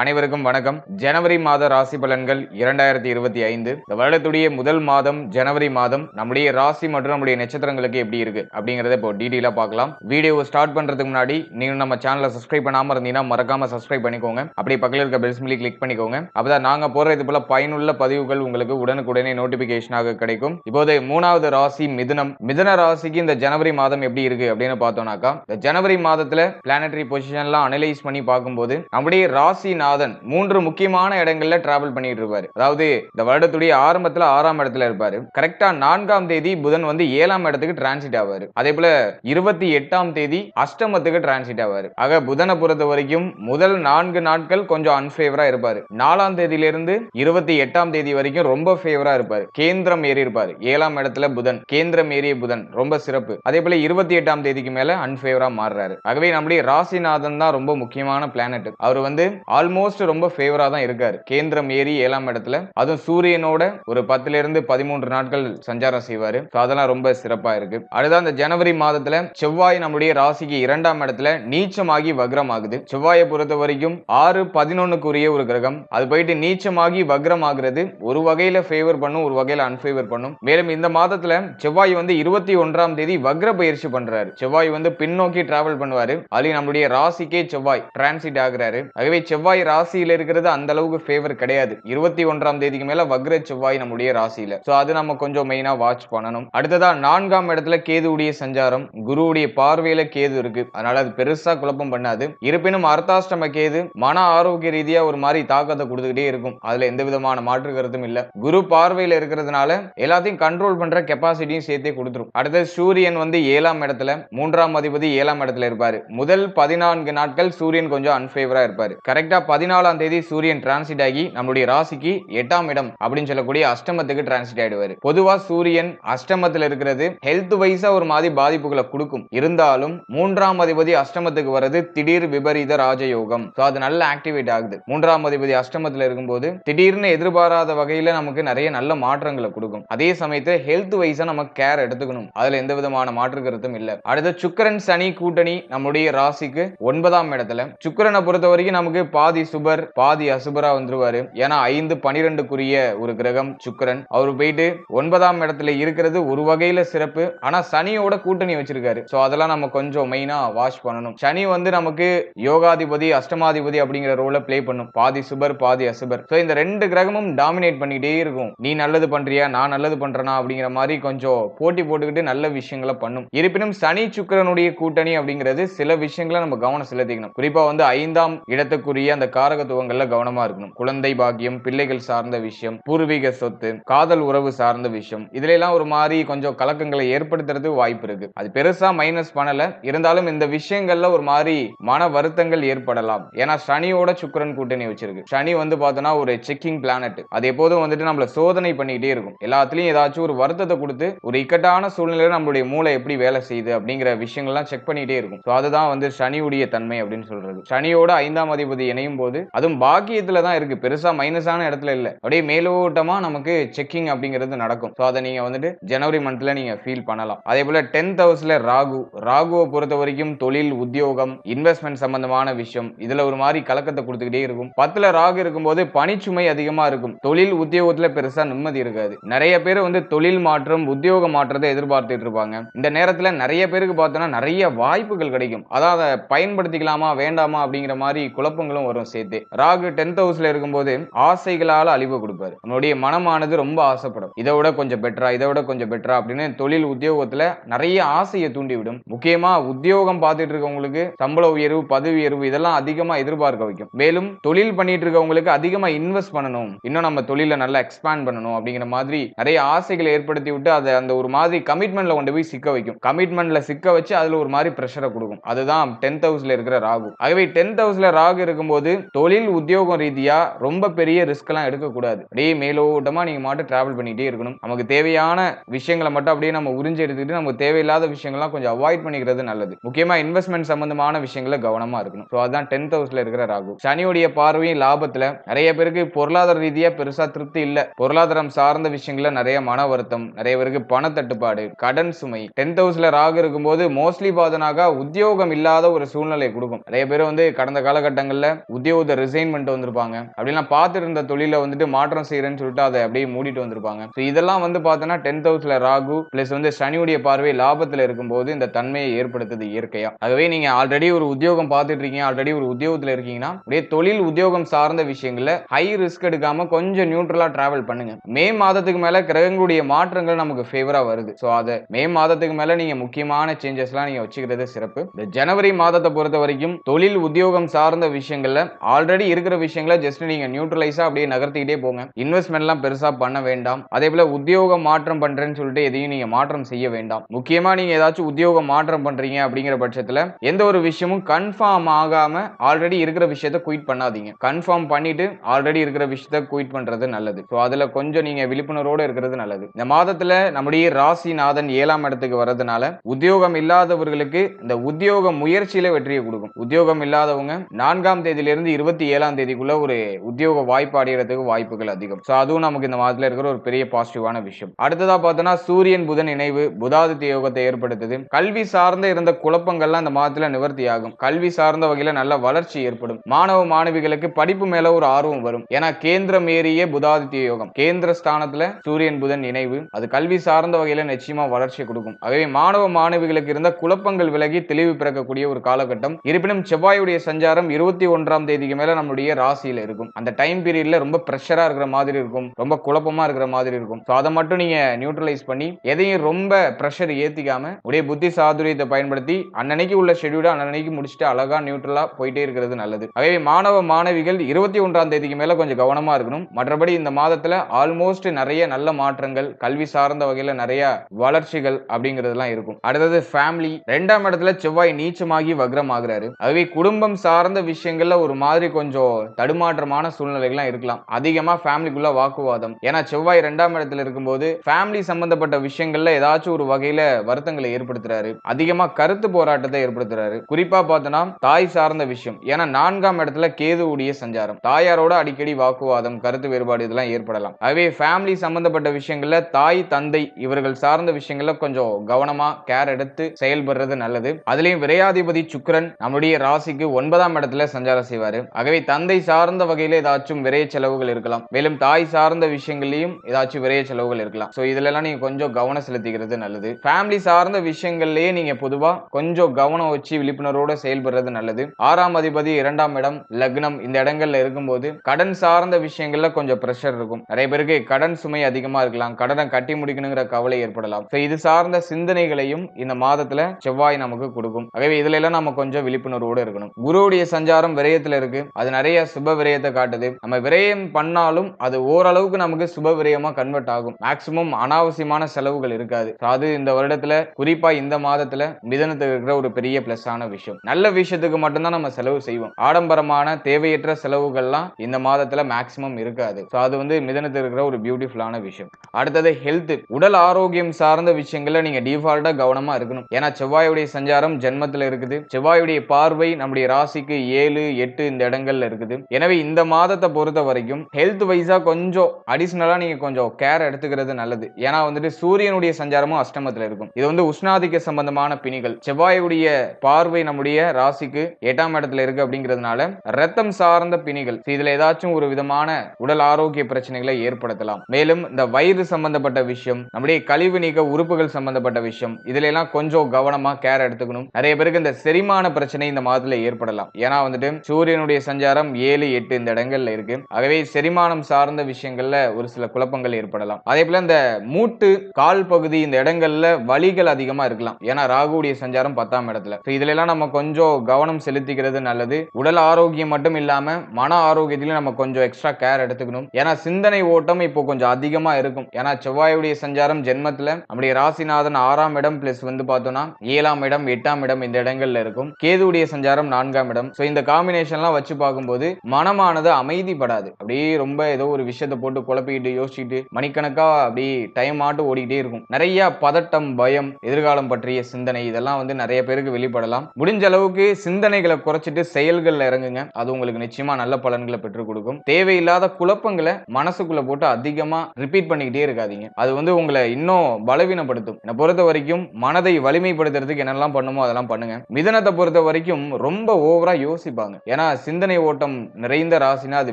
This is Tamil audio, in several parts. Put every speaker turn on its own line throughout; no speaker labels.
அனைவருக்கும் வணக்கம். ஜனவரி மாத ராசி பலன்கள் இரண்டாயிரத்தி இருபத்தி ஐந்து. இந்த வருடத்துடைய முதல் மாதம் ஜனவரி மாதம் நம்முடைய ராசி மற்றும் நம்முடைய நட்சத்திரங்களுக்கு எப்படி இருக்கு அப்படிங்கறத இப்போ டீடெயிலா பார்க்கலாம். வீடியோ ஸ்டார்ட் பண்றதுக்கு முன்னாடி நீங்க நம்ம சேனலை சப்ஸ்கிரைப் பண்ணாம இருந்தீங்கன்னா மறக்காம சப்ஸ்கிரைப் பண்ணிக்கோங்க. அப்படியே பக்கத்தில் இருக்க பெல் சிம்லி கிளிக் பண்ணிக்கோங்க. அப்பதான் நாங்க போற இது போல பயனுள்ள பதிவுகள் உங்களுக்கு உடனுக்குடனே நோட்டிபிகேஷனாக கிடைக்கும். இப்போது மூணாவது ராசி மிதுனம். மிதுன ராசிக்கு இந்த ஜனவரி மாதம் எப்படி இருக்கு அப்படின்னு பார்த்தோம்னாக்கா இந்த ஜனவரி மாதத்துல பிளானட்டரி பொசிஷன்லாம் அனலைஸ் பண்ணி பார்க்கும்போது நம்முடைய ராசி ராசிநாதன் மூன்று முக்கியமான இடங்கள்ல டிராவல் பண்ணிட்டு இருப்பாரு. அதாவது இந்த வருடத்துடைய ஆரம்பத்துல ஆறாம் இடத்துல இருப்பாரு. கரெக்டா நான்காம் தேதி புதன் வந்து ஏழாம் இடத்துக்கு டிரான்சிட் ஆவாரு. அதே போல இருபத்தி எட்டாம் தேதி அஷ்டமத்துக்கு டிரான்சிட் ஆவாரு. ஆக புதனை பொறுத்த வரைக்கும் முதல் நான்கு நாட்கள் கொஞ்சம் அன்பேவரா இருப்பாரு. நாலாம் தேதியில இருந்து இருபத்தி எட்டாம் தேதி வரைக்கும் ரொம்ப ஃபேவரா இருப்பாரு. கேந்திரம் ஏறி இருப்பாரு. ஏழாம் இடத்துல புதன். கேந்திரம் ஏறிய புதன். ரொம்ப சிறப்பு. அதே போல இருபத்தி எட்டாம் தேதிக்கு மேல அன்பேவரா மாறுறாரு. ஆகவே நம்முடைய ராசிநாதன் தான் ரொம்ப முக்கியமான பிளானட் அவர் வந்து ஆல்மோஸ்ட் ரொம்ப ஃபேவரா தான் இருக்காரு. கேந்திரம் ஏறி ஏழாம் இடத்துல அதுவும் சூரியனோட ஒரு பத்துல இருந்து பதிமூன்று நாட்கள் சஞ்சாரம் செய்வாரு. அதெல்லாம் ரொம்ப சிறப்பா இருக்கு. அடுத்த அந்த ஜனவரி மாதத்துல செவ்வாய் நம்முடைய ராசிக்கு இரண்டாம் இடத்துல நீச்சமாகி வக்ரம் ஆகுது செவ்வாயை பொறுத்த வரைக்கும் ஆறு பதினொன்னுக்குரிய ஒரு கிரகம். அது போயிட்டு நீச்சமாகி வக்ரம் ஆகுறது ஒரு வகையில ஃபேவர் பண்ணும் ஒரு வகையில அன்ஃபேவர் பண்ணும். மேலும் இந்த மாதத்துல செவ்வாய் வந்து இருபத்தி ஒன்றாம் தேதி வக்ர பயிற்சி பண்றாரு. செவ்வாய் வந்து பின்னோக்கி டிராவல் பண்ணுவாரு. அதுலயும் நம்முடைய ராசிக்கே செவ்வாய் டிரான்சிட் ஆகுறாரு. ஆகவே செவ்வாய் ராசியில இருக்கிறது அந்த அளவுக்கு ஃபேவர் கிடையாது. இருபத்தி ஒன்றாம் தேதிக்கு மேல வக்ர செவ்வாய் நம்முடைய ராசியில. சோ அது நம்ம கொஞ்சம் மெயினா வாட்ச் பண்ணணும். அடுத்ததா நான்காம் இடத்துல கேதுவுடைய சஞ்சாரம். குருவுடைய பார்வையில கேது இருக்கு. அதனால அது பெருசா குழப்பம் பண்ணாது. இருப்பினும் அர்த்தாஷ்டம கேது மன ஆரோக்கிய ரீதியா ஒரு மாதிரி தாக்கத்தை கொடுத்துக்கிட்டே இருக்கும். அதுல எந்த விதமான மாற்று கருத்தும் இல்ல. குரு பார்வையில இருக்கிறதுனால எல்லாத்தையும் கண்ட்ரோல் பண்ற கெப்பாசிட்டியும் சேர்த்தே கொடுத்துரும். அடுத்தது சூரியன் வந்து ஏழாம் இடத்துல மூன்றாம் அதிபதி ஏழாம் இடத்துல இருப்பாரு. முதல் பதினான்கு நாட்கள் சூரியன் கொஞ்சம் அன்ஃபேவரா இருப்பாரு. கரெக்டா பதினாலாம் தேதி சூரியன் டிரான்சிட் ஆகி நம்மளுடைய ராசிக்கு எட்டாம் இடம் அப்படின்னு சொல்லக்கூடிய அஷ்டமத்துக்கு டிரான்சிட் ஆயிடுவாரு. பொதுவா சூரியன் அஷ்டமத்துல இருக்கிறது ஹெல்த் வைஸா ஒரு மாதிரி பாதிப்புகளை கொடுக்கும். இருந்தாலும் மூன்றாம் அதிபதி அஷ்டமத்துக்கு வர்றது திடீர் விபரீத ராஜயோகம். அது நல்ல ஆக்டிவேட் ஆகுது. மூன்றாம் அதிபதி அஷ்டமத்துல இருக்கும்போது திடீர்னு எதிர்பாராத வகையில நமக்கு நிறைய நல்ல மாற்றங்களை கொடுக்கும். அதே சமயத்துல ஹெல்த் வைஸா நம்ம கேர் எடுத்துக்கணும். அதுல எந்த விதமான மாற்று கருத்தும் இல்ல. அடுத்து சுக்கிரன் சனி கூட்டணி நம்முடைய ராசிக்கு ஒன்பதாம் இடத்துல. சுக்கரனை பொறுத்த வரைக்கும் நமக்கு பாதி சுபர் பாதி அசுபரா வந்துருவாரு. ஏன்னா ஐந்து பனிரெண்டுக்குரிய ஒரு கிரகம் சுக்கிரன். அவர் போயிட்டு ஒன்பதாம் இடத்துல இருக்கிறது ஒரு வகையில சிறப்பு. ஆனா சனியோட கூட்டணி வச்சிருக்காரு. சோ அதெல்லாம் நம்ம கொஞ்சம் மெயினா வாஷ் பண்ணணும். சனி வந்து நமக்கு யோகாதிபதி அஷ்டமாதிபதி அப்படிங்கிற ரோல ப்ளே பண்ணும். பாதி சுபர் பாதி அசுபர். சோ இந்த ரெண்டு கிரகமும் டாமினேட் பண்ணிட்டே இருக்கும். நீ நல்லது பண்றியா நான் நல்லது பண்றேனா அப்படிங்கிற மாதிரி கொஞ்சம் போட்டி போட்டுக்கிட்டு நல்ல விஷயங்களை பண்ணும். இருப்பினும் சனி சுக்கிரனுடைய கூட்டணி அப்படிங்கிறது சில விஷயங்களை நம்ம கவனம் செலுத்திக்கணும். குறிப்பா வந்து ஐந்தாம் இடத்துக்குரிய அந்த காரகத்துவங்கள்ல கவனமா இருக்கணும். குழந்தை பாக்கியம் பிள்ளைகள் சார்ந்த விஷயம் பூர்வீக சொத்து காதல் உறவு சார்ந்த விஷயம். இதுல எல்லாம் ஒரு மாதிரி கொஞ்சம் கலக்கங்களை ஏற்படுத்துறதுக்கு வாய்ப்பு இருக்கு. அது பெருசா மைனஸ் பண்ணல. இருந்தாலும் இந்த விஷயங்கள்ல ஒரு மாதிரி மன வருத்தங்கள் ஏற்படலாம். ஏன்னா சனியோட சுக்கரன் கூட்டணி வச்சிருக்கு. சனி வந்து பார்த்தோன்னா ஒரு செக்கிங் பிளானட் அது எப்போதும் வந்துட்டு நம்மள சோதனை பண்ணிக்கிட்டே இருக்கும். எல்லாத்துலயும் ஏதாச்சும் ஒரு வருத்தத்தை கொடுத்து ஒரு இக்கட்டான சூழ்நிலையில நம்மளுடைய மூளை எப்படி வேலை செய்யுது அப்படிங்கிற விஷயங்கள்லாம் செக் பண்ணிட்டே இருக்கும். ஸோ அதுதான் வந்து சனியுடைய தன்மை அப்படின்னு சொல்றது. சனியோட ஐந்தாம் அதிபதி இணையும் போது அதுவும் பாக்கியத்துல தான் இருக்கு. பெருசா மைனஸான இடத்துல இல்ல. அப்படியே மேலோட்டமா நமக்கு செக்கிங் அப்படிங்கிறது நடக்கும். ஸோ அதை நீங்க வந்துட்டு ஜனவரி மந்த்ல நீங்க ஃபீல் பண்ணலாம். அதே போல டென்த் ஹவுஸ்ல ராகு. ராகுவை பொறுத்த வரைக்கும் தொழில் உத்தியோகம் இன்வெஸ்ட்மெண்ட் சம்பந்தமான விஷயம். இதுல ஒரு மாதிரி கலக்கத்தை கொடுத்துக்கிட்டே இருக்கும். பத்துல ராகு இருக்கும்போது பணிச்சுமை அதிகமா இருக்கும். தொழில் உத்தியோகத்துல பெருசா நிம்மதி இருக்காது. நிறைய பேர் வந்து தொழில் மாற்றம் உத்தியோக மாற்றத்தை எதிர்பார்த்துட்டு இருப்பாங்க. இந்த நேரத்துல நிறைய பேருக்கு பார்த்தோம்னா நிறைய வாய்ப்புகள் கிடைக்கும். அதான் அதை பயன்படுத்திக்கலாமா வேண்டாமா அப்படிங்கிற மாதிரி குழப்பங்களும் வரும். சேர்த்து. ராகு டென்த் ஹவுஸ்ல இருக்கும்போது ஆசைகளால அழிவு கொடுப்பாரு. நம்மளுடைய மனமானது ரொம்ப ஆசைப்படும். இதை விட கொஞ்சம் பெட்டரா இதை விட கொஞ்சம் பெட்டரா அப்படின்னு தொழில் உத்தியோகத்துல நிறைய ஆசையை தூண்டிவிடும். முக்கியமா உத்தியோகம் பார்த்துட்டு இருக்கவங்களுக்கு சம்பள உயர்வு பதவி உயர்வு இதெல்லாம் அதிகமா எதிர்பார்க்க வைக்கும். மேலும் தொழில் பண்ணிட்டு இருக்கவங்களுக்கு அதிகமா இன்வெஸ்ட் பண்ணணும். இன்னும் நம்ம தொழில நல்லா எக்ஸ்பேண்ட் பண்ணணும் அப்படிங்கிற மாதிரி நிறைய ஆசைகளை ஏற்படுத்தி விட்டு அதை அந்த ஒரு மாதிரி கமிட்மெண்ட்ல கொண்டு போய் சிக்க வைக்கும். கமிட்மெண்ட்ல சிக்க வச்சு அதுல ஒரு மாதிரி ப்ரெஷரை கொடுக்கும். அதுதான் டென்த் ஹவுஸ்ல இருக்கிற ராகு. ஆகவே டென்த் ஹவுஸ்ல ராகு இருக்கும்போது தொழில் உத்தியோகம் ரீதியா ரொம்ப பெரிய ரிஸ்க் எல்லாம் எடுக்கக்கூடாது அப்படியே மேலோட்டமா நீங்க மட்டும் டிராவல் பண்ணிட்டே இருக்கணும். நமக்கு தேவையான விஷயங்களை மட்டும் அப்படியே நம்ம உறிஞ்சி எடுத்துக்கிட்டு நமக்கு தேவையில்லாத விஷயங்கள்லாம் கொஞ்சம் அவாய்ட் பண்ணிக்கிறது நல்லது. முக்கியமா இன்வெஸ்ட்மெண்ட் சம்பந்தமான விஷயங்களை கவனமா இருக்கணும். ஸோ அதான் டென்த் ஹவுஸ்ல இருக்கிற ராகு. சனியுடைய பார்வையும் லாபத்துல. நிறைய பேருக்கு பொருளாதார ரீதியா பெருசா திருப்தி இல்ல. பொருளாதாரம் சார்ந்த விஷயங்கள நிறைய மன வருத்தம் நிறைய பேருக்கு பண தட்டுப்பாடு கடன் சுமை. டென்த் ஹவுஸ்ல ராகு இருக்கும்போது மோஸ்ட்லி பாதனாக உத்தியோகம் இல்லாத ஒரு சூழ்நிலை கொடுக்கும். நிறைய பேர் வந்து கடந்த காலகட்டங்கள்ல உத்தியோகத்தை ரிசைன் பண்ணிட்டு வந்திருப்பாங்க. அப்படிலாம் பார்த்துட்டு இருந்த தொழில வந்துட்டு மாற்றம் செய்யறேன்னு சொல்லிட்டு அதை அப்படியே மூடிட்டு வந்திருப்பாங்க. ஸோ இதெல்லாம் வந்து பார்த்தோன்னா டென்த் ஹவுஸ்ல ராகு பிளஸ் வந்து சனியுடைய பார்வை லாபத்தில் இருக்கும்போது இந்த தன்மையை ஏற்படுத்துது இயற்கையா. ஆகவே நீங்க ஆல்ரெடி ஒரு உத்தியோகம் பார்த்துட்டு இருக்கீங்க ஆல்ரெடி ஒரு உத்தியோகத்தில் இருக்கீங்கன்னா அப்படியே தொழில் உத்தியோகம் சார்ந்த விஷயங்கள்ல ஹை ரிஸ்க் எடுக்காம கொஞ்சம் நியூட்ரலா டிராவல் பண்ணுங்க. மே மாதத்துக்கு மேல கிரகங்களுடைய மாற்றங்கள் நமக்கு ஃபேவரா வருது. ஸோ அதை மே மாதத்துக்கு மேல நீங்க முக்கியமான சேஞ்சஸ்லாம் நீங்க வச்சுக்கிறது சிறப்பு. இந்த ஜனவரி மாதத்தை பொறுத்த வரைக்கும் தொழில் உத்தியோகம் சார்ந்த விஷயங்கள்ல ஆல்ரெடி இருக்கிற விஷயங்களை ஜஸ்ட் நீங்க நியூட்ரலைஸா அப்படியே நகர்த்திக்கிட்டே போங்க. இன்வெஸ்ட்மெண்ட்லாம் பெருசா பண்ண வேண்டாம். அதே போல உத்தியோக மாற்றம் பண்றேன்னு சொல்லிட்டு எதையும் நீங்க மாற்றம் செய்ய வேண்டாம். முக்கியமா நீங்க ஏதாச்சும் உத்தியோக மாற்றம் பண்றீங்க அப்படிங்கிற பட்சத்துல எந்த ஒரு விஷயமும் கன்ஃபார்ம் ஆகாம ஆல்ரெடி இருக்கிற விஷயத்த குயிட் பண்ணாதீங்க. கன்ஃபார்ம் பண்ணிட்டு ஆல்ரெடி இருக்கிற விஷயத்த குயிட் பண்றது நல்லது. ஸோ அதுல கொஞ்சம் நீங்க விழிப்புணர்வோடு இருக்கிறது நல்லது. இந்த மாதத்துல நம்முடைய ராசிநாதன் ஏழாம் இடத்துக்கு வர்றதுனால உத்தியோகம் இல்லாதவர்களுக்கு இந்த உத்தியோக முயற்சியில வெற்றியை கொடுக்கும். உத்தியோகம் இல்லாதவங்க நான்காம் தேதியிலிருந்து இருபத்தி ஏழாம் தேதிக்குள்ள ஒரு உத்தியோக வாய்ப்பு அடைகிறதுக்கு வாய்ப்புகள் அதிகம். ஸோ அதுவும் நமக்கு இந்த மாதத்துல இருக்கிற ஒரு பெரிய பாசிட்டிவான விஷயம். அடுத்ததா பார்த்தோன்னா சூரியன் புதன் இணைவு புதாதித்ய யோகத்தை ஏற்படுத்துது. கல்வி சார்ந்த இருந்த குழப்பங்கள்லாம் இந்த மாதத்துல நிவர்த்தி ஆகும் கல்வி சார்ந்த வகையில நல்ல வளர்ச்சி ஏற்படும். மாணவ மாணவிகளுக்கு படிப்பு மேல ஒரு ஆர்வம் வரும். ஏன்னா கேந்திரம் ஏறிய புதாதித்ய யோகம் கேந்திர ஸ்தானத்துல சூரியன் புதன் இணைவு அது கல்வி சார்ந்த வகையில நிச்சயமா வளர்ச்சி கொடுக்கும். ஆகவே மாணவ மாணவிகளுக்கு இருந்த குழப்பங்கள் விலகி தெளிவு பிறக்கக்கூடிய ஒரு காலகட்டம். இருப்பினும் செவ்வாயுடைய சஞ்சாரம் இருபத்தி ஒன்றாம் தேதிக்கு மேல நம்மளுடைய ராசியில இருக்கும். அந்த டைம் பீரியட்ல ரொம்ப ப்ரெஷரா இருக்கிற மாதிரி இருக்கும். ரொம்ப குழப்பமா இருக்கிற மாதிரி இருக்கும். ஸோ அதை மட்டும் நீங்க நியூட்ரலைஸ் பண்ணி எதையும் ரொம்ப ப்ரெஷர் ஏத்திக்காம உடைய புத்தி சாதுரியத்தை பயன்படுத்தி அன்னன்னைக்கு உள்ள ஷெடியூலை அன்னன்னைக்கு முடிச்சுட்டு அழகா நியூட்ரலா போயிட்டே இருக்கிறது நல்லது. ஆகவே மாணவ மாணவிகள் இருபத்தி ஒன்றாம் தேதிக்கு மேல கொஞ்சம் கவனமா இருக்கணும். மற்றபடி இந்த மாதத்துல ஆல்மோஸ்ட் நிறைய நல்ல மாற்றங்கள் கல்வி சார்ந்த வகையில நிறைய வளர்ச்சிகள் அப்படிங்கிறதுலாம் இருக்கும். அடுத்தது ஃபேமிலி ரெண்டாம் இடத்துல செவ்வாய் நீச்சமாகி வக்ரம் ஆகுறாரு ஆகவே குடும்பம் சார்ந்த விஷயங்கள்ல ஒரு மாதிரி கொஞ்சம் தடுமாற்றமான சூழ்நிலைகள்லாம் இருக்கலாம். அதிகமா ஃபேமிலிக்குள்ள வாக்குவாதம். ஏன்னா செவ்வாய் ரெண்டாம் இடத்துல இருக்கும்போது ஃபேமிலி சம்பந்தப்பட்ட விஷயங்கள்ல ஏதாச்சும் ஒரு வகையில வருத்தங்களை ஏற்படுத்துறாரு. அதிகமா கருத்து போராட்டத்தை ஏற்படுத்துறாரு. குறிப்பா பார்த்தோன்னா தாய் சார்ந்த விஷயம். ஏன்னா நான்காம் இடத்துல கேதுவுடைய சஞ்சாரம். தாயாரோட அடிக்கடி வாக்குவாதம் கருத்து வேறுபாடு இதெல்லாம் ஏற்படலாம். ஆகவே ஃபேமிலி சம்பந்தப்பட்ட விஷயங்கள்ல தாய் தந்தை இவர்கள் சார்ந்த விஷயங்கள்ல கொஞ்சம் கவனமா கேர் எடுத்து செயல்படுறது நல்லது. அதுலயும் விரையாதிபதி சுக்கரன் நம்முடைய ராசிக்கு ஒன்பதாம் இடத்துல சஞ்சாரம் செய்வார். ஆகவே தந்தை சார்ந்த வகையில ஏதாச்சும் விரைய செலவுகள் இருக்கலாம். மேலும் தாய் சார்ந்த விஷயங்கள்லயும் ஏதாச்சும் விரைய செலவுகள் இருக்கலாம். சோ இதுல எல்லாம் நீங்க கொஞ்சம் கவனம் செலுத்திக்கிறது நல்லது. ஃபேமிலி சார்ந்த விஷயங்கள்லயே நீங்க பொதுவா கொஞ்சம் கவனம் வச்சு விழிப்புணர்வோட செயல்படுறது நல்லது. ஆறாம் அதிபதி இரண்டாம் இடம் லக்னம் இந்த இடங்கள்ல இருக்கும்போது கடன் சார்ந்த விஷயங்கள்ல கொஞ்சம் ப்ரெஷர் இருக்கும். நிறைய பேருக்கு கடன் சுமை அதிகமா இருக்கலாம். கடனை கட்டி முடிக்கணுங்கிற கவலை ஏற்படலாம். இது சார்ந்த சிந்தனைகளையும் இந்த மாதத்துல செவ்வாய் நமக்கு கொடுக்கும். ஆகவே இதுல எல்லாம் நம்ம கொஞ்சம் விழிப்புணர்வோட இருக்கணும். குருவுடைய சஞ்சாரம் விரயத்துல இருக்கு. அது நிறைய சுப விரயத்தை காட்டுது. நம்ம விரயம் பண்ணாலும் அது ஓரளவுக்கு நமக்கு சுப விரயமா கன்வெர்ட் ஆகும். மேக்சிமம் அனாவசியமான செலவுகள் இருக்காது. அது இந்த வருடத்துல குறிப்பா இந்த மாதத்துல மிதனத்துக்கு இருக்கிற ஒரு பெரிய பிளஸ் ஆன விஷயம். நல்ல விஷயத்துக்கு மட்டும்தான் நம்ம செலவு செய்வோம். ஆடம்பரமான தேவையற்ற செலவுகள்லாம் இந்த மாதத்துல மேக்சிமம் இருக்காது. ஸோ அது வந்து மிதனத்துக்கு இருக்கிற ஒரு பியூட்டிஃபுல்லான விஷயம். அடுத்தது ஹெல்த் உடல் ஆரோக்கியம் சார்ந்த விஷயங்கள்ல நீங்க டிஃபால்ட்டா கவனமா இருக்கணும். ஏன்னா செவ்வாயுடைய சஞ்சாரம் ஜென்மத்துல இருக்குது. செவ்வாயுடைய பார்வை நம்முடைய ராசிக்கு ஏழு எட்டு இந்த இடங்கள்ல இருக்குது. எனவே இந்த மாதத்தை பொறுத்த வரைக்கும் ஹெல்த் வைஸா கொஞ்சம் அடிஷ்னலா நீங்க கொஞ்சம் கேர் எடுத்துக்கிறது நல்லது. ஏன்னா வந்துட்டு சூரியனுடைய சஞ்சாரமும் அஷ்டமத்துல இருக்கும். இது வந்து உஷ்ணாதிக்க சம்பந்தமான பிணிகள். செவ்வாயுடைய பார்வை நம்முடைய ராசிக்கு எட்டாம் இடத்துல இருக்கு அப்படிங்கிறதுனால ரத்தம் சார்ந்த பிணிகள். இதுல ஏதாச்சும் ஒரு விதமான உடல் ஆரோக்கிய பிரச்சனைகளை ஏற்படுத்தலாம். மேலும் இந்த வயிறு சம்பந்தப்பட்ட விஷயம் நம்முடைய கழிவு நீக்க உறுப்புகள் சம்பந்தப்பட்ட விஷயம் இதுல எல்லாம் கொஞ்சம் கவனமா கேர் எடுத்துக்கணும். நிறைய பேருக்கு இந்த செரிமான பிரச்சனை இந்த மாதத்துல ஏற்படலாம். ஏன்னா வந்துட்டு சூரியன் சூரியனுடைய சஞ்சாரம் ஏழு எட்டு இந்த இடங்கள்ல இருக்கு. ஆகவே செரிமானம் சார்ந்த விஷயங்கள்ல ஒரு சில குழப்பங்கள் ஏற்படலாம். அதே போல இந்த மூட்டு கால் பகுதி இந்த இடங்கள்ல வலிகள் அதிகமா இருக்கலாம். ஏன்னா ராகுடைய சஞ்சாரம் பத்தாம் இடத்துல. இதுல எல்லாம் நம்ம கொஞ்சம் கவனம் செலுத்திக்கிறது நல்லது. உடல் ஆரோக்கியம் மட்டும் இல்லாம மன ஆரோக்கியத்திலும் நம்ம கொஞ்சம் எக்ஸ்ட்ரா கேர் எடுத்துக்கணும். ஏன்னா சிந்தனை ஓட்டம் இப்போ கொஞ்சம் அதிகமா இருக்கும். ஏன்னா செவ்வாயுடைய சஞ்சாரம் ஜென்மத்துல நம்முடைய ராசிநாதன் ஆறாம் இடம் பிளஸ் வந்து பார்த்தோம்னா ஏழாம் இடம் எட்டாம் இடம் இந்த இடங்கள்ல இருக்கும். கேதுடைய சஞ்சாரம் நான்காம் இடம். ஸோ இந்த காம்பினேஷன் காம்பினேஷன்லாம் வச்சு பார்க்கும்போது மனமானது அமைதிப்படாது. அப்படியே ரொம்ப ஏதோ ஒரு விஷயத்தை போட்டு குழப்பிக்கிட்டு யோசிச்சுட்டு மணிக்கணக்கா அப்படியே டைம் ஆட்டு ஓடிக்கிட்டே இருக்கும். நிறைய பதட்டம் பயம் எதிர்காலம் பற்றிய சிந்தனை இதெல்லாம் வந்து நிறைய பேருக்கு வெளிப்படலாம். முடிஞ்ச அளவுக்கு சிந்தனைகளை குறைச்சிட்டு செயல்களில் இறங்குங்க. அது உங்களுக்கு நிச்சயமா நல்ல பலன்களை பெற்றுக் கொடுக்கும். தேவையில்லாத குழப்பங்களை மனசுக்குள்ள போட்டு அதிகமா ரிப்பீட் பண்ணிக்கிட்டே இருக்காதீங்க. அது வந்து உங்களை இன்னும் பலவீனப்படுத்தும். என்னை பொறுத்த வரைக்கும் மனதை வலிமைப்படுத்துறதுக்கு என்னெல்லாம் பண்ணுமோ அதெல்லாம் பண்ணுங்க. மிதனத்தை பொறுத்த வரைக்கும் ரொம்ப ஓவரா யோசிப்பாங்க. ஏன்னா சிந்தனை ஓட்டம் நிறைந்த ராசினா அது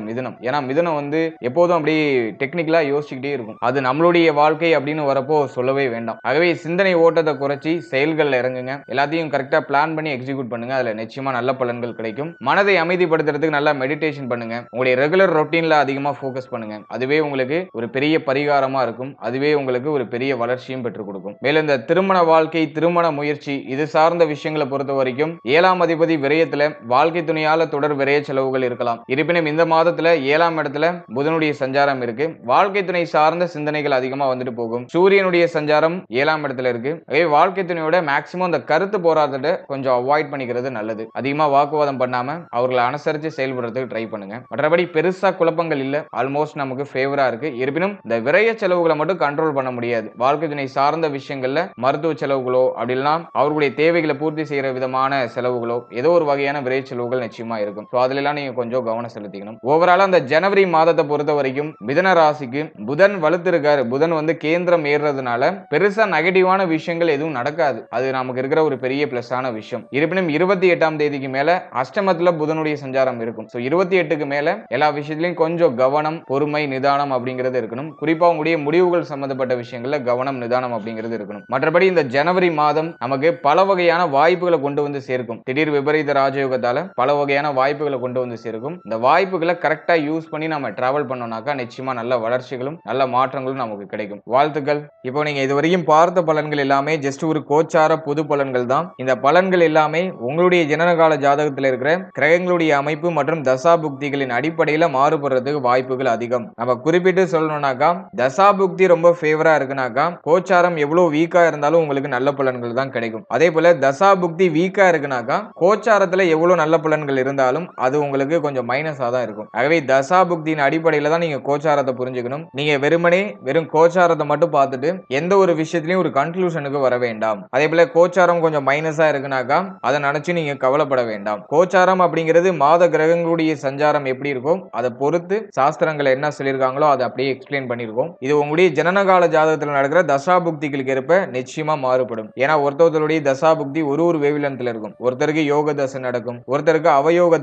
மிதனம். ஏன்னா மிதனம் வந்து எப்போதும் அப்படியே டெக்னிக்கலா யோசிச்சுக்கிட்டே இருக்கும். அது நம்மளுடைய வாழ்க்கை அப்படின்னு வரப்போ சொல்லவே வேண்டாம். ஆகவே சிந்தனை ஓட்டத்தை குறைச்சி செயல்கள்ல இறங்குங்க. எல்லாத்தையும் கரெக்டா பிளான் பண்ணி எக்ஸிக்யூட் பண்ணுங்க. அதுல நிச்சயமா நல்ல பலன்கள் கிடைக்கும். மனதை அமைதிப்படுத்துறதுக்கு நல்லா மெடிடேஷன் பண்ணுங்க. உங்களுடைய ரெகுலர் ரொட்டீன்ல அதிகமா ஃபோக்கஸ் பண்ணுங்க. அதுவே உங்களுக்கு ஒரு பெரிய பரிகாரமா இருக்கும். அதுவே உங்களுக்கு ஒரு பெரிய வளர்ச்சியும் பெற்றுக் கொடுக்கும். மேலும் இந்த திருமண வாழ்க்கை திருமண முயற்சி இது சார்ந்த விஷயங்களை பொறுத்த வரைக்கும் ஏழாம் அதிபதி விரயத்துல வாழ்க்கை துணையால தொடர் விரைய செலவுகள் இருக்கலாம். இருப்பினும் இந்த மாதத்துல ஏழாம் இடத்துல புதனுடைய சஞ்சாரம் இருக்கு. வாழ்க்கை துணை சார்ந்த சிந்தனைகள் அதிகமா வந்துட்டு போகும். சூரியனுடைய சஞ்சாரம் ஏழாம் இடத்துல இருக்கு. வாழ்க்கை துணையோட மேக்சிமம் அந்த கருத்து போராட்டத்தை கொஞ்சம் அவாய்ட் பண்ணிக்கிறது நல்லது. அதிகமா வாக்குவாதம் பண்ணாம அவர்களை அனுசரிச்சு செயல்படுறதுக்கு ட்ரை பண்ணுங்க. மற்றபடி பெருசா குழப்பங்கள் இல்ல. ஆல்மோஸ்ட் நமக்கு ஃபேவரா இருக்கு. இருப்பினும் இந்த விரைய செலவுகளை மட்டும் கண்ட்ரோல் பண்ண முடியாது. வாழ்க்கை துணை சார்ந்த விஷயங்கள்ல மருத்துவ செலவுகளோ அப்படிலாம் அவர்களுடைய தேவைகளை பூர்த்தி செய்யற விதமான செலவுகளோ ஏதோ ஒரு வகையான விரைய செலவுகள் நிச்சயமா இருக்கும். ஸோ அதுல நீங்க கொஞ்சம் கவனம் செலுத்திக்கணும். ஓவராலா அந்த ஜனவரி மாதத்தை பொறுத்த வரைக்கும் மிதன ராசிக்கு புதன் வலுத்திருக்காரு. புதன் வந்து கேந்திரம் ஏறுறதுனால பெருசா நெகட்டிவான விஷயங்கள் எதுவும் நடக்காது. அது நமக்கு இருக்கிற ஒரு பெரிய பிளஸ் ஆன விஷயம். இருப்பினும் இருபத்தி எட்டாம் தேதிக்கு மேல அஷ்டமத்துல புதனுடைய சஞ்சாரம் இருக்கும். ஸோ இருபத்தி எட்டுக்கு மேல எல்லா விஷயத்திலையும் கொஞ்சம் கவனம் பொறுமை நிதானம் அப்படிங்கிறது இருக்கணும். குறிப்பா உங்களுடைய முடிவுகள் சம்பந்தப்பட்ட விஷயங்கள்ல கவனம் நிதானம் அப்படிங்கிறது இருக்கணும். மற்றபடி இந்த ஜனவரி மாதம் நமக்கு பல வகையான வாய்ப்புகளை கொண்டு வந்து சேர்க்கும். திடீர் விபரீத ராஜயோகத்தால பல வகையான வாய்ப்புகளை கொண்டு வந்து சேர்க்கும். இந்த வாய்ப்புகளை கரெக்டாக யூஸ் பண்ணி நம்ம டிராவல் பண்ணோம்னாக்கா நிச்சயமா நல்ல வளர்ச்சிகளும் நல்ல மாற்றங்களும் நமக்கு கிடைக்கும். வாழ்த்துக்கள். இப்போ நீங்க இதுவரையும் பார்த்த பலன்கள் எல்லாமே ஜஸ்ட் ஒரு கோச்சார பொது பலன்கள் தான். இந்த பலன்கள் எல்லாமே உங்களுடைய ஜனனகால ஜாதகத்தில் இருக்கிற கிரகங்களுடைய அமைப்பு மற்றும் தசா புக்திகளின் அடிப்படையில் மாறுபடுறதுக்கு வாய்ப்புகள் அதிகம். நம்ம குறிப்பிட்டு சொல்லணும்னாக்கா தசாபுக்தி ரொம்ப ஃபேவரா இருக்குனாக்கா கோச்சாரம் எவ்வளவு வீக்கா இருந்தாலும் உங்களுக்கு நல்ல பலன்கள் தான் கிடைக்கும். அதே போல தசாபுக்தி வீக்கா இருக்குனாக்கா கோச்சாரத்துல எவ்வளவு நல்ல பலன்கள் இருந்தாலும் இருந்தாலும் அது உங்களுக்கு கொஞ்சம் மைனஸாக தான் இருக்கும். ஆகவே தசா புக்தியின் அடிப்படையில் தான் நீங்கள் கோச்சாரத்தை புரிஞ்சுக்கணும். நீங்கள் வெறுமனே வெறும் கோச்சாரத்தை மட்டும் பார்த்துட்டு எந்த ஒரு விஷயத்துலையும் ஒரு கன்க்ளூஷனுக்கு வர வேண்டாம். அதே போல கோச்சாரம் கொஞ்சம் மைனஸாக இருக்குனாக்கா அதை நினச்சி நீங்கள் கவலைப்பட வேண்டாம். கோச்சாரம் அப்படிங்கிறது மாத கிரகங்களுடைய சஞ்சாரம் எப்படி இருக்கும் அதை பொறுத்து சாஸ்திரங்கள் என்ன சொல்லியிருக்காங்களோ அதை அப்படியே எக்ஸ்பிளைன் பண்ணியிருக்கோம். இது உங்களுடைய ஜனனகால ஜாதகத்தில் நடக்கிற தசா புக்திகளுக்கு ஏற்ப நிச்சயமா மாறுபடும். ஏன்னா ஒருத்தருடைய தசாபுக்தி ஒரு ஒரு வேவிலன்ஸ்ல இருக்கும். ஒருத்தருக்கு யோக தசை நடக்கும். ஒருத்தருக்கு அவயோக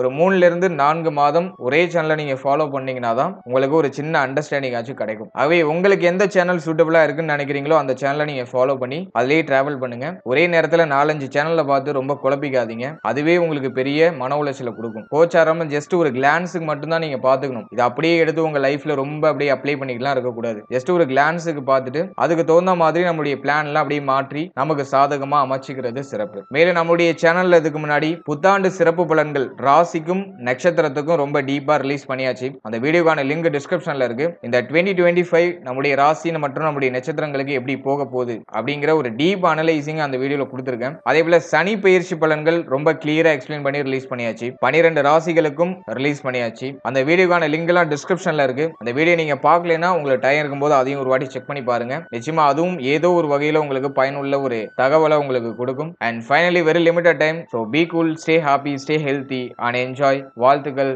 ஒரு மூணுல இருந்து நான்கு மாதம் ஒரே சேனலை நீங்க ஃபாலோ பண்ணீங்கன்னா தான் உங்களுக்கு ஒரு சின்ன அண்டர்ஸ்டாண்டிங் ஆச்சு கிடைக்கும். ஆகவே உங்களுக்கு எந்த சேனல் சூட்டபிளா இருக்குன்னு நினைக்கிறீங்களோ அந்த சேனலை நீங்க ஃபாலோ பண்ணி அதிலேயே டிராவல் பண்ணுங்க. ஒரே நேரத்துல நாலஞ்சு சேனலை பார்த்து ரொம்ப குழப்பிக்காதீங்க. அதுவே உங்களுக்கு பெரிய மன உளைச்சலை கொடுக்கும். கோச்சாரம் ஜஸ்ட் ஒரு கிளான்ஸுக்கு மட்டும்தான் நீங்க பாத்துக்கணும் இது அப்படியே எடுத்து உங்க லைஃப்ல ரொம்ப அப்படியே அப்ளை பண்ணிக்கலாம் இருக்கக்கூடாது. ஜஸ்ட் ஒரு கிளான்ஸுக்கு பார்த்துட்டு அதுக்கு தகுந்த மாதிரி நம்மளுடைய பிளான் எல்லாம் அப்படியே மாற்றி நமக்கு சாதகமா அமைச்சிக்கிறது சிறப்பு. மேலும் நம்மளுடைய சேனல்ல இதுக்கு முன்னாடி புத்தாண்டு சிறப்பு பலன்கள் ராசிக்கும் நட்சத்திரத்துக்கும் ரொம்ப டீப்பாக ரிலீஸ் பண்ணியாச்சு. அந்த வீடியோக்கான லிங்க் டிஸ்கிரிப்ஷனில் இருக்கு. இந்த டுவெண்ட்டி டுவெண்ட்டி ஃபைவ் நம்முடைய ராசி மற்றும் நம்முடைய நட்சத்திரங்களுக்கு எப்படி போக போகுது அப்படிங்கிற ஒரு டீப் அனலைசிங் அந்த வீடியோல கொடுத்துருக்கேன். அதே போல சனி பயிற்சி பலன்கள் ரொம்ப கிளியரா எக்ஸ்பிளைன் பண்ணி ரிலீஸ் பண்ணியாச்சு. பனிரெண்டு ராசிகளுக்கும் ரிலீஸ் பண்ணியாச்சு. அந்த வீடியோக்கான லிங்க் எல்லாம் டிஸ்கிரிப்ஷன்ல இருக்கு. அந்த வீடியோ நீங்க பார்க்கலனா உங்களுக்கு டைம் இருக்கும்போது அதையும் ஒரு வாட்டி செக் பண்ணி பாருங்க. நிச்சயமா அதுவும் ஏதோ ஒரு வகையில உங்களுக்கு பயனுள்ள ஒரு தகவலை உங்களுக்கு கொடுக்கும். And finally very limited time so be cool stay happy stay healthy and enjoy வாழ்த்துக்கள்